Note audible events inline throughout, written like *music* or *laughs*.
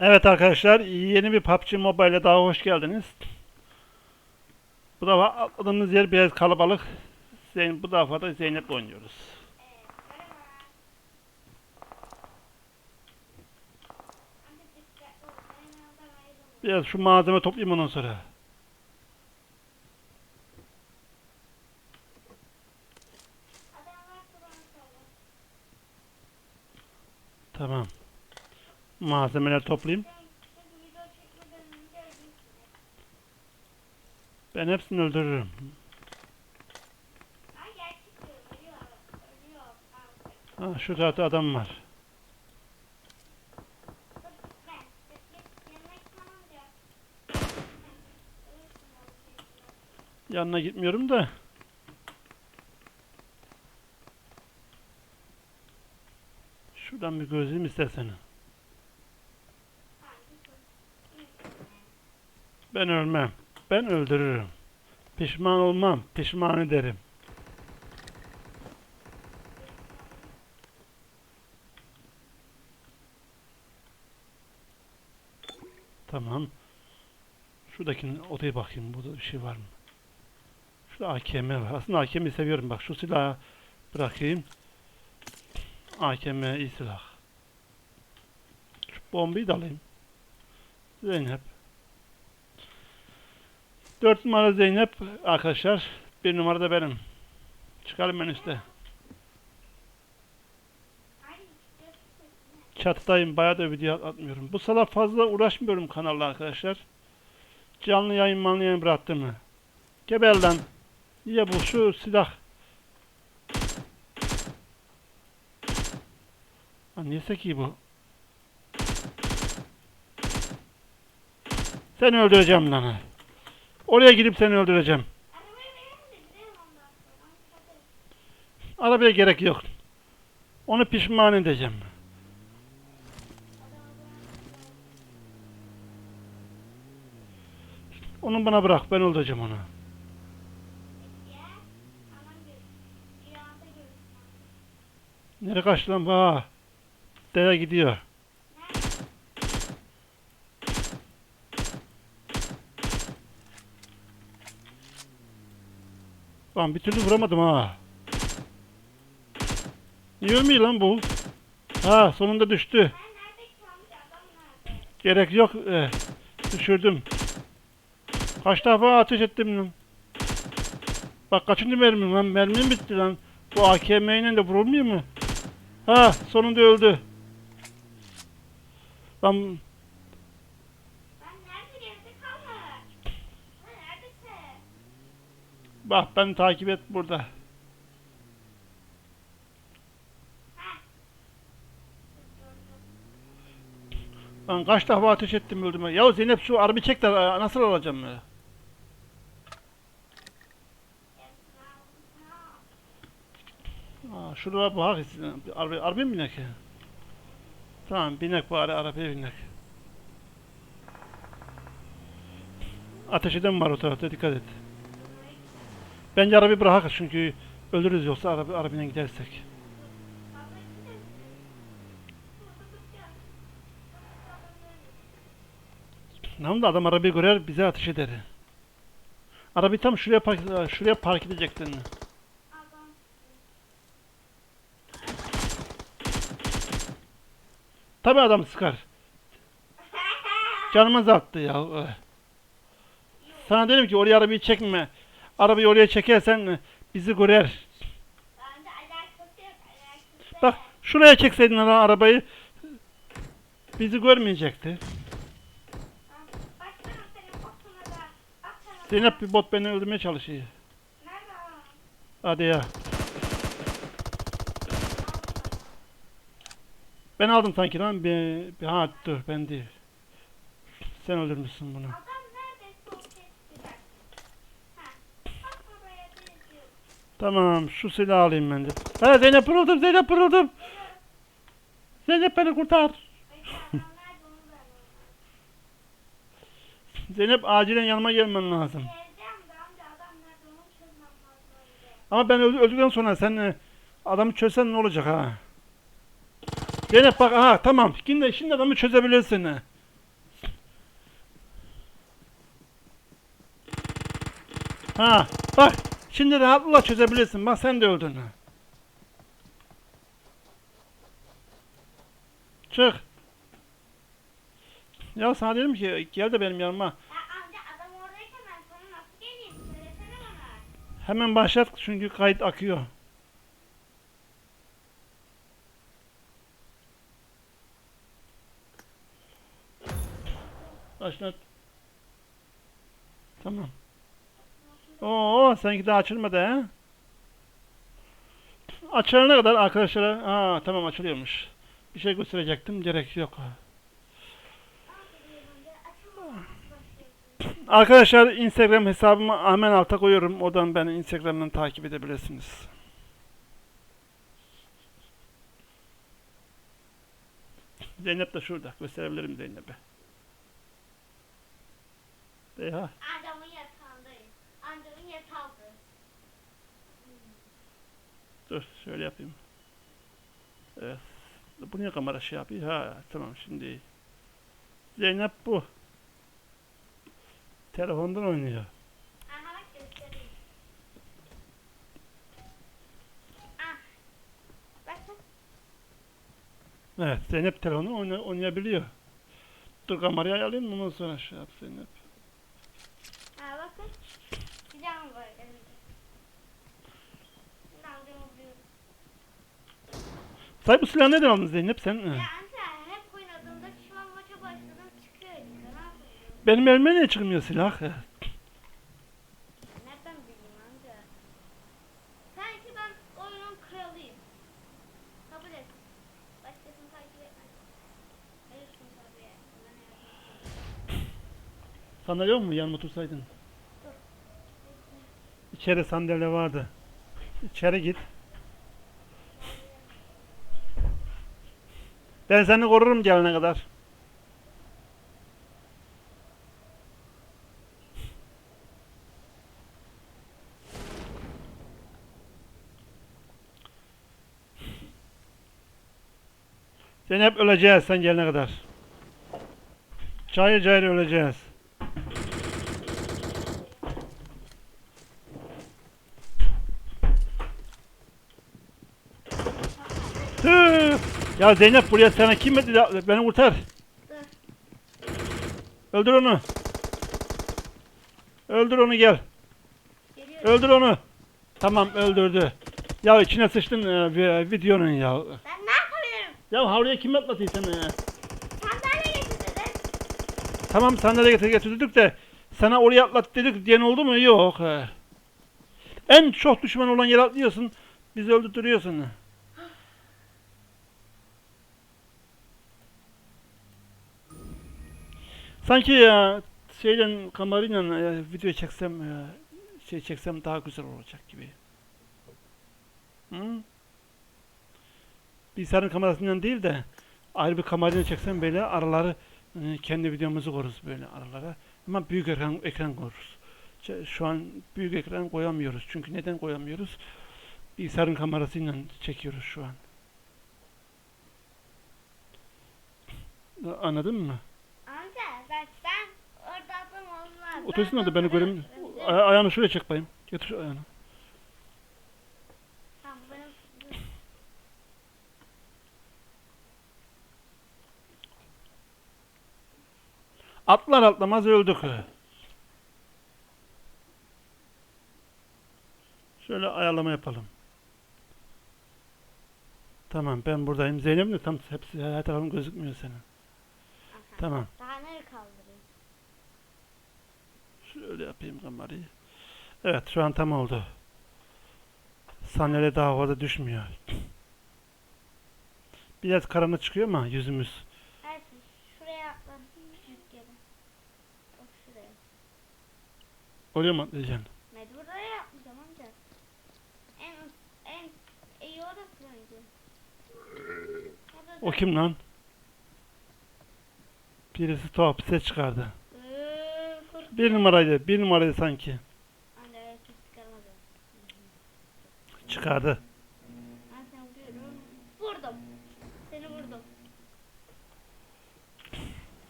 Evet arkadaşlar yeni bir PUBG Mobile'e daha hoş geldiniz. Bu defa atladığımız yer biraz kalabalık. Zeyn bu defa da Zeynep'le oynuyoruz. Biraz şu malzeme toplayayım ondan sonra. Tamam. Malzemeler toplayayım. Ben hepsini öldürürüm. Ha, şu tarafta adam var. Yanına gitmiyorum da. Şuradan bir gözleyeyim istersen. Ben ölmem. Ben öldürürüm. Pişman olmam. Pişman ederim. Tamam. Şuradakinin odaya bakayım. Burada bir şey var mı? Şurada AKM var. Aslında AKM'yi seviyorum. Bak şu silahı bırakayım. AKM iyi silah. Şu bombayı da alayım. Zeynep. 4 numara Zeynep arkadaşlar. 1 numara da benim. Çıkalım ben üstte. Çatıdayım. Bayağı da video atmıyorum. Bu sıra fazla uğraşmıyorum kanalla arkadaşlar. Canlı yayın manlı yayın bıraktım mı? Geber lan. Niye bu şu silah? Ha, neyse ki bu? Seni öldüreceğim lan. Oraya gidip seni öldüreceğim. Arabaya gerek yok. Onu pişman edeceğim. Onu bana bırak. Ben öldüreceğim onu. Nereye kaçtı lan bu? Ha. Dere gidiyor. Lan bir türlü vuramadım ha. Niye ölmüyor lan bu? Ha sonunda düştü. Gerek yok. Eh, düşürdüm. Kaç defa ateş ettim lan. Bak kaçıncı mermim lan? Mermim bitti lan. Bu AKM ile de vurulmuyor mu? Ha sonunda öldü. Lan bak beni takip et burada. Lan kaç defa ateş ettim öldüm. ben. Ya Zeynep şu arabayı çek de e, nasıl alacağım ya? Aa, şurada bak. Araba, arabaya mı binek ya? Tamam binek bari arabaya binek. Ateş eden var o tarafta dikkat et. Bence arabayı bırak çünkü ölürüz yoksa araba, arabayla gidersek. Tamam da adam arabayı görer bize ateş eder. Arabayı tam şuraya park, şuraya park edecektin. Tabii adam sıkar. Canımız attı ya. Sana dedim ki oraya arabayı çekme. Arabayı oraya çekersen e, bizi görer. Bak şuraya çekseydin ara- arabayı bizi görmeyecekti. Zeynep bir bot beni öldürmeye çalışıyor. Hadi ya. Ben aldım sanki lan. Bir, bir ha dur ben değil. Sen öldürmüşsün bunu. Tamam şu silahı alayım ben de. Ha Zeynep pırıldım Zeynep pırıldım. Zeynep beni kurtar. *laughs* Zeynep acilen yanıma gelmen lazım. Ama ben öldükten sonra sen e, adamı çözsen ne olacak ha? Zeynep bak aha tamam şimdi, şimdi adamı çözebilirsin ha. Ha bak şimdi rahatlıkla çözebilirsin. Bak sen de öldün. Çık. Ya sana dedim ki gel de benim yanıma. Hemen başlat çünkü kayıt akıyor. Başlat. Tamam. Oo, sanki daha açılmadı ha? Açılana kadar arkadaşlara, aa tamam açılıyormuş. Bir şey gösterecektim, gerek yok. Arkadaşlar Instagram hesabımı hemen alta koyuyorum. Oradan beni Instagram'dan takip edebilirsiniz. Zeynep de şurada. Gösterebilirim Zeynep'e. Ya. Adamın Dur şöyle yapayım. Evet. Bu niye kamera şey yapıyor? Ha tamam şimdi. Zeynep bu. Telefondan oynuyor. Aha. Ah. Evet Zeynep telefondan oyna- oynayabiliyor. Dur kamerayı ayarlayayım ondan sonra şey yap Zeynep. Say bu silahı neden aldın Zeynep sen? Ya amca hep oynadığımda şu an maça başladım çıkıyor elimde. Ne yapayım? Benim elime niye çıkmıyor silah? Nereden bileyim amca? Sanki ben oyunun kralıyım. Kabul et. Başkasını takip etme. Hayırsın tabii. Bana yardım et. Sandalye yok mu? Yanıma otursaydın. İçeri sandalye vardı. İçeri git. Ben seni korurum gelene kadar. Seni hep öleceğiz sen gelene kadar. Cayır cayır öleceğiz. Ya Zeynep buraya sana kim dedi? ya? Beni kurtar. Öldür onu. Öldür onu gel. Geliyorum. Öldür onu. Tamam öldürdü. Ya içine sıçtın e, vi- videonun ya. Ben ne yapabilirim? Ya havluya kim atlatıyor seni ya? Sandalye getirdin. Tamam sandalye getir getirdik de sana oraya atlat dedik diyen oldu mu? Yok. En çok düşman olan yere atlıyorsun. Bizi öldürtüyorsun. Sanki ya şeyden kamerayla e, video çeksem e, şey çeksem daha güzel olacak gibi. Hı? Bilgisayarın kamerasından değil de ayrı bir kamerayla çeksem böyle araları e, kendi videomuzu koruruz böyle aralara. Ama büyük ekran ekran koruruz. Şu an büyük ekran koyamıyoruz. Çünkü neden koyamıyoruz? Bilgisayarın kamerasıyla çekiyoruz şu an. Anladın mı? Amca bak ben orada adam olmaz. Otursun da beni göreyim. ayağını şuraya çek bayım. Getir şu ayağını. Atlar atlamaz öldük. Şöyle ayarlama yapalım. Tamam ben buradayım. Zeynep de tam hepsi her tarafın gözükmüyor senin. Aha. Tamam. Daha nereye kaldırayım? Şöyle yapayım kamerayı. Evet şu an tam oldu. Sandalye daha havada düşmüyor. *laughs* Biraz karanlık çıkıyor ama yüzümüz. Evet şuraya atla. Küçük yere. Bak şuraya. Oluyor mu atlayacaksın? Mecburaya atlayacağım amca. En en iyi orası bence. O kim lan? Birisi tuhaf ses çıkardı. Bir numaraydı. Bir numaraydı sanki. Çıkardı. Vurdum. Seni vurdum.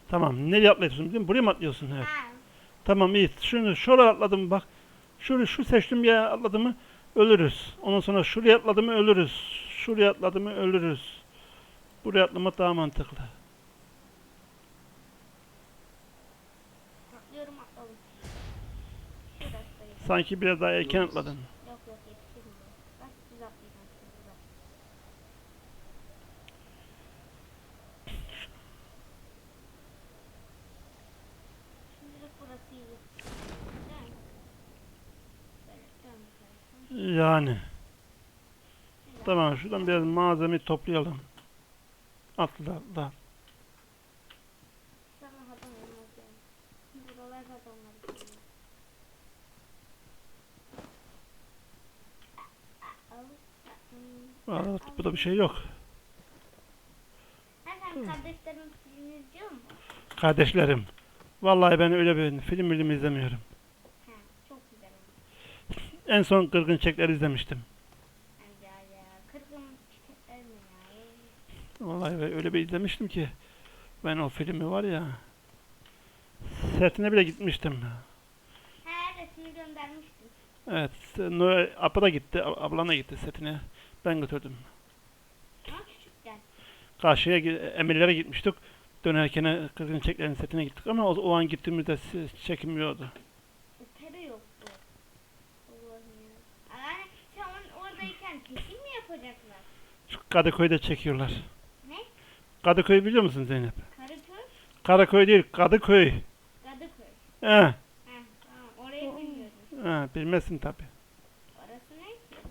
Tamam. Nereye atlıyorsun değil mi? Buraya mı atlıyorsun? Evet. Ha. Tamam iyi. Şunu şuraya atladım bak. Şu, şu seçtiğim bir yere atladı mı ölürüz. Ondan sonra şuraya atladı mı ölürüz. Şuraya atladı mı ölürüz. Buraya atlamak daha mantıklı. Sanki biraz daha erken atladın. Yok yok yetişirim ben. Bak düz atlayacağım şimdi bak. Şimdilik burası iyi. Değil mi? Böyle dön bakalım. Yani. Tamam şuradan biraz malzeme toplayalım. Atla atla. Sana adam olmaz yani. Buralar adamlar için. Al. Hmm. Aa, burada bir şey yok. Ha sen kardeşlerin filmini izliyor musun? Kardeşlerim. Vallahi ben öyle bir film film izlemiyorum. He, çok güzel. En son Kırgın Çekler izlemiştim. Bence ya. Kırgın çiçekler mi ya? Vallahi öyle bir izlemiştim ki. Ben o filmi var ya. Setine bile gitmiştim. He resmi göndermiştim. Evet. Noel, Apa da gitti. ab- Ablam da gitti setine. Ben götürdüm. Karşıya Emirlere gitmiştik. Dönerken Kırgın Çekler'in setine gittik ama o, o an gittiğimizde çekilmiyordu. E, tabi yoktu. Allah'ım sen oradayken kesin mi yapacaklar? Şu Kadıköy'de çekiyorlar. Ne? Kadıköy biliyor musun Zeynep? Karaköy? Karaköy değil, Kadıköy. Kadıköy. He, He tamam orayı bilmiyordum. he, bilmezsin tabi. Orası ne ki?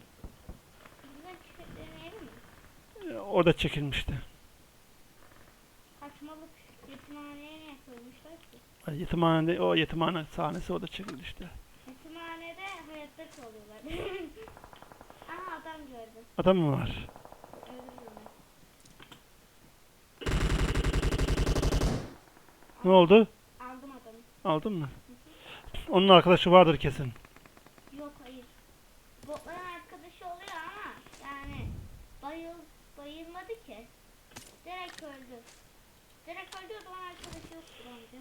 Kırgın çiçeklerin evi mi? Orada çekilmişti. Kaçmalık yetimhaneye niye koymuşlar ki? Yetimhanede, o yetimhane sahnesi orada çekildi işte. Yetimhanede hayatta kalıyorlar. *laughs* Aha adam gördüm. Adam mı var? Öldürürüm. Ne oldu? Aldım adamı. Aldın mı? Onun arkadaşı vardır kesin. Yok hayır. Botların arkadaşı oluyor ama yani bayıl bayılmadı ki. Direkt öldü. Direkt öldü o zaman arkadaşı yoktur amca.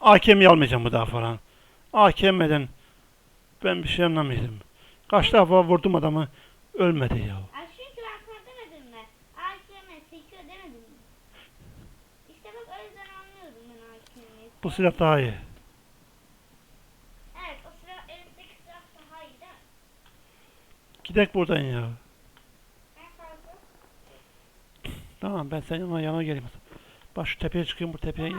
AKM'yi almayacağım bu daha falan. AKM'den ben bir şey anlamıyorum. Kaç defa vurdum adamı ölmedi ya. Ay çünkü ben sana demedim mi? AKM sekiyor demedim mi? İşte bak o yüzden anlıyorum ben AKM'yi. Bu silah daha iyi. Evet o sıra elindeki silah daha iyi mi? Gidek buradan ya. Ben kaldım. Tamam ben senin yanına, yanına geleyim. Bak şu tepeye çıkayım bu tepeye gel.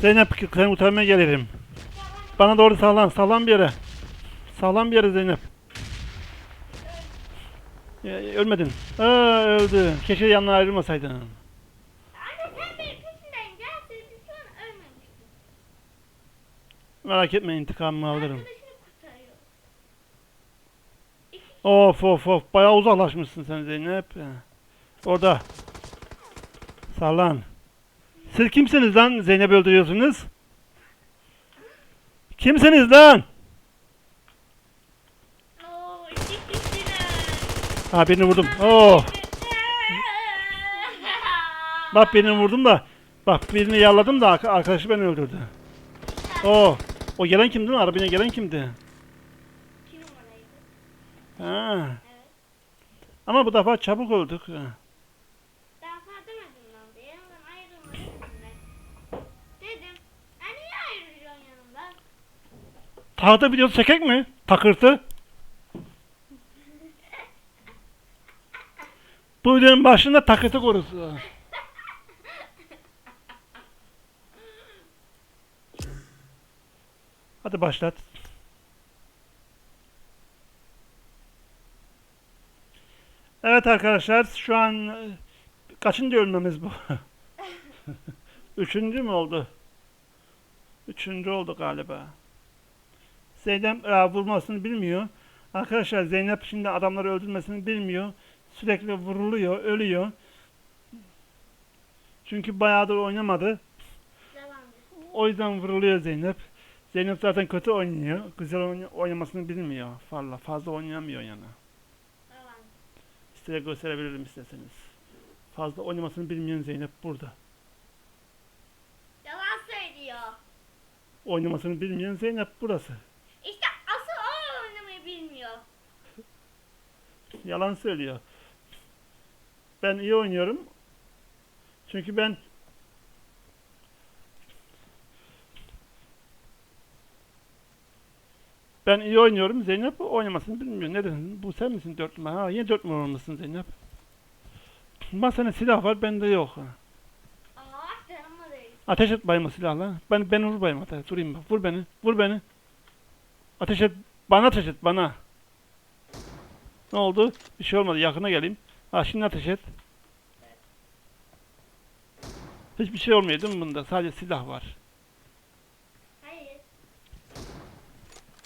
Zeynep seni kurtarmaya gelirim. Bana doğru sağlan, sağlam bir yere. Sağlam bir yere Zeynep. Ya, ölmedin. Aa, öldü. Keşke yanına ayrılmasaydın. Anne sen benim peşimden gelseydin şu an ölmemiştin. Merak etme intikamımı alırım. Arkadaşını kurtarıyor. Of of of. Bayağı uzaklaşmışsın sen Zeynep. Orada. Sağlan. Siz kimsiniz lan Zeynep'i öldürüyorsunuz? Kimsiniz lan? Ha birini vurdum. Oh. Bak birini vurdum da. Bak birini yarladım da arka- arkadaşı beni öldürdü. Oh. O gelen kimdi lan? Arabaya gelen kimdi? Ha. Evet. Ama bu defa çabuk öldük. Tahta videosu çekek mi? Takırtı. Bu videonun başında takırtı korusu. Hadi başlat. Evet arkadaşlar şu an e, kaçıncı ölmemiz bu? *laughs* Üçüncü mü oldu? Üçüncü oldu galiba. Zeynep e, vurmasını bilmiyor. Arkadaşlar Zeynep şimdi adamları öldürmesini bilmiyor. Sürekli vuruluyor, ölüyor. Çünkü bayağıdır oynamadı. O yüzden vuruluyor Zeynep. Zeynep zaten kötü oynuyor. Güzel oyn- oynamasını bilmiyor. Fazla fazla oynayamıyor yani. Size gösterebilirim isterseniz. Fazla oynamasını bilmeyen Zeynep burada. Yalan söylüyor. Oynamasını bilmeyen Zeynep burası. İşte asıl o oynamayı bilmiyor. Yalan söylüyor. Ben iyi oynuyorum. Çünkü ben Ben iyi oynuyorum. Zeynep oynamasını bilmiyor. Ne dedin? Bu sen misin dört numara? Ha, yine dört numara mısın Zeynep? Masada silah var, bende yok. Ateş et bayım o silahla. Ben ben vur bayım ateş. Vurayım bak. Vur beni. Vur beni. Ateş et. Bana ateş et bana. Ne oldu? Bir şey olmadı. Yakına geleyim. Ha şimdi ateş et. Hiçbir şey olmuyor değil mi bunda? Sadece silah var. Hayır.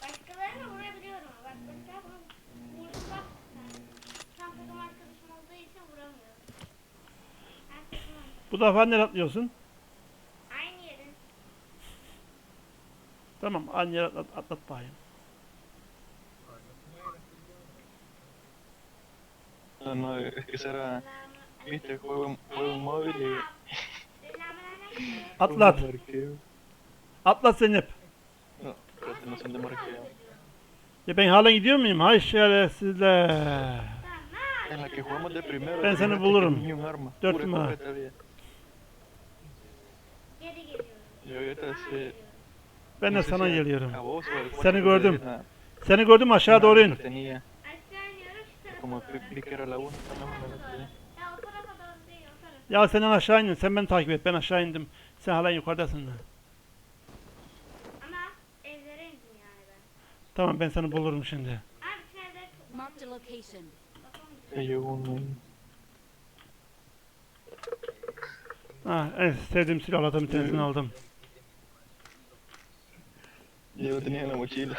Başkalarına vurabiliyorum. Bak mesela bunu vurdu bak. Tam takım arkadaşım olduğu için vuramıyorum. Bu defa nereye atlıyorsun? Aynı yerin. Tamam aynı yere atlat, atlat bayım. No, no, es que será, Selamun viste, juego, juego móvil y... Atlat. Atlat Zeynep. No, pero estos no son de marqueo. Ya ben hala gidiyor muyum? Hay şerefsizler. Ben seni bulurum. Dört numara. geliyorum. Ben de sana geliyorum. Seni gördüm. Seni gördüm aşağı doğru in. que Tenía, Aşağı iniyorum şu tarafa como que era la 1, estamos en la. Ya senden aşağı indin. Sen beni takip et. Ben aşağı indim. Sen hala yukarıdasın. Ama evlere indim yani ben. Tamam ben seni bulurum şimdi. Abi Marked a location. Llegó uno. Ha, en sevdiğim silahlardan bir tanesini aldım. Yo lo tenía en la mochila.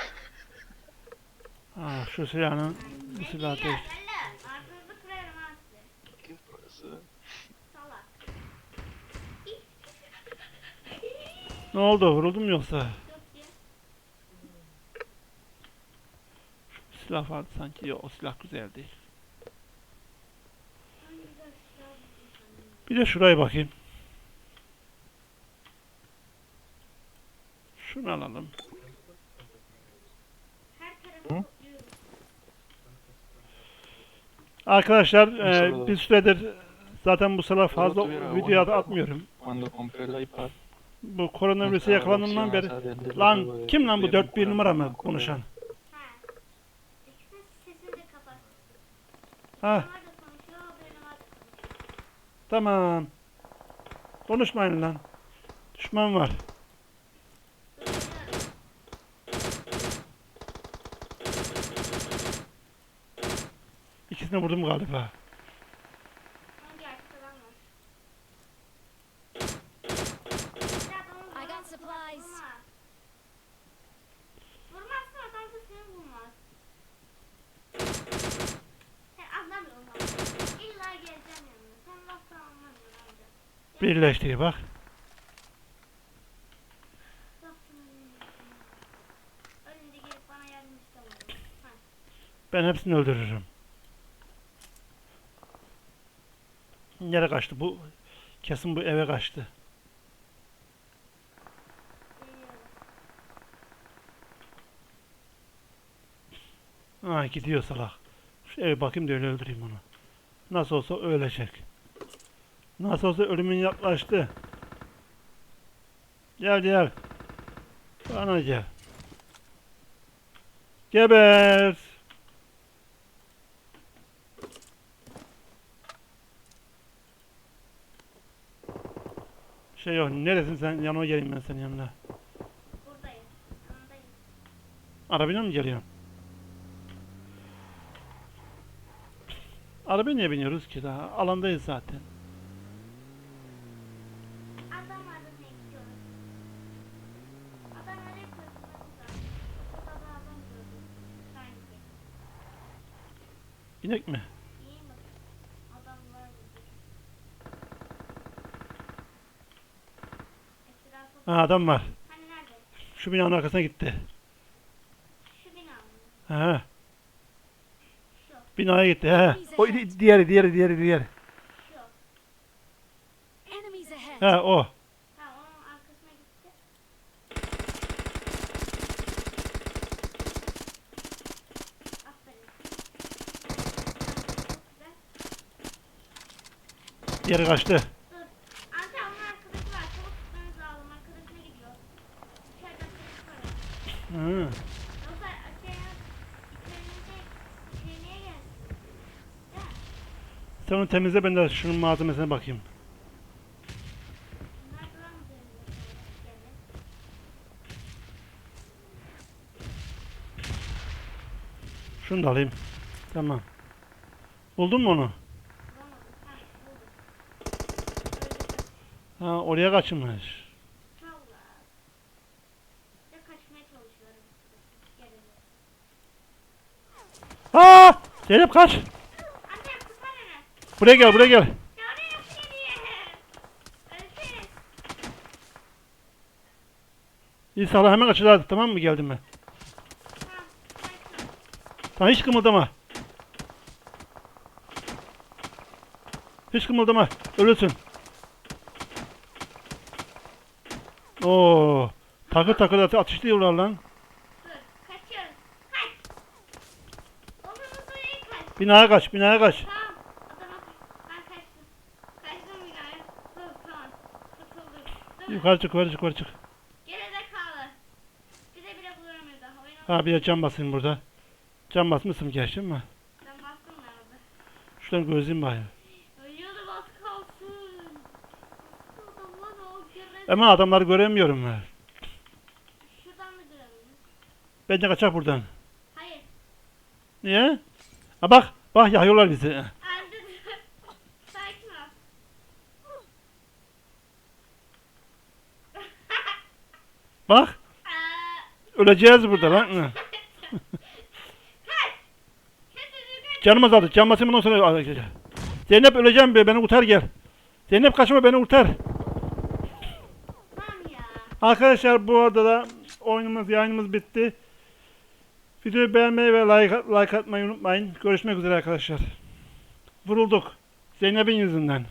Ha, şu silahın bu silah Gel, değil. gel. Ağzınızı kırarım ha size. ¿Qué pasa? Salak. Ne oldu? Vuruldun mu yoksa? Yok ya. Silah vardı sanki. Yok o silah güzel değil. Bir de şuraya bakayım. Şunu alalım. Her tarafı Hı? topluyorum. Arkadaşlar e, bir süredir zaten bu sıra fazla video atmıyorum. Bu koronavirüse yakalandığımdan opción beri. Lan kim lan bu que 4 bir numara mı konuşan? Ha. Tamam. Konuşmayın lan. Düşman var. Gelip bana yardım istemedin. Ha. Ben hepsini öldürürüm. Nereye kaçtı? Bu kesin bu eve kaçtı. Ha gidiyor salak. Şu eve bakayım da öyle öldüreyim onu. Nasıl olsa ölecek. Nasıl olsa ölümün yaklaştı. Gel gel. Bana gel. Geber. Şey yok. Neresin sen? Yanıma geleyim ben senin yanına. Buradayım. Yanındayım. Arabaya mı geliyorsun? Arabaya niye biniyoruz ki daha? Alandayız zaten. Adam? Adam? Odada adam gördüm. Sanki. İnek mi? İyi mi? Adam var mı? Ha adam var. Hani nerede? Şu binanın arkasına gitti. Şu bina mı? He. Şu. Binaya gitti. He. O di- diğeri diğeri diğeri diğeri. Şu. Enemies ahead. He o. Ha onun arkasına gitti. Aferin. Çok güzel. Diğeri kaçtı. Sen onu temizle ben de şunun malzemesine bakayım. Şunu da alayım. Tamam. Buldun mu onu? Ha oraya kaçmış. Ha! Zeynep kaç. Buraya gel buraya gel. İyi sağla hemen kaçacağız tamam mı geldim ben. Tamam. Hiç kımıldama. Hiç kımıldama. Ölürsün. Oo. Takır takır at- atışlıyorlar lan. Binaya kaç, binaya kaç. Tamam. Adama ben kaçtım. Kaçtım bir gayet. Dur tamam. Kurtulduk. Dur. Yukarı çık, yukarı çık, yukarı çık. Geride kaldı. Bize bile bulamıyor daha. Oyun Ha bir de cam basayım burada. Cam basmışsın gerçi mi? Ben bastım nerede? Şuradan gözleyeyim bari. Ölüyordu bas kalsın. O geride. Ama adamları göremiyorum ben. Şuradan mı görelim? Bence kaçak buradan. Hayır. Niye? Ha bak, bak yağıyorlar bizi. Bak, öleceğiz burada lan. Canım azaldı. Can basayım ondan sonra. Zeynep öleceğim be. Beni kurtar gel. Zeynep kaçma beni kurtar. Arkadaşlar bu arada da oyunumuz, yayınımız bitti. Videoyu beğenmeyi ve like, like atmayı unutmayın. Görüşmek üzere arkadaşlar. Vurulduk. Zeynep'in yüzünden.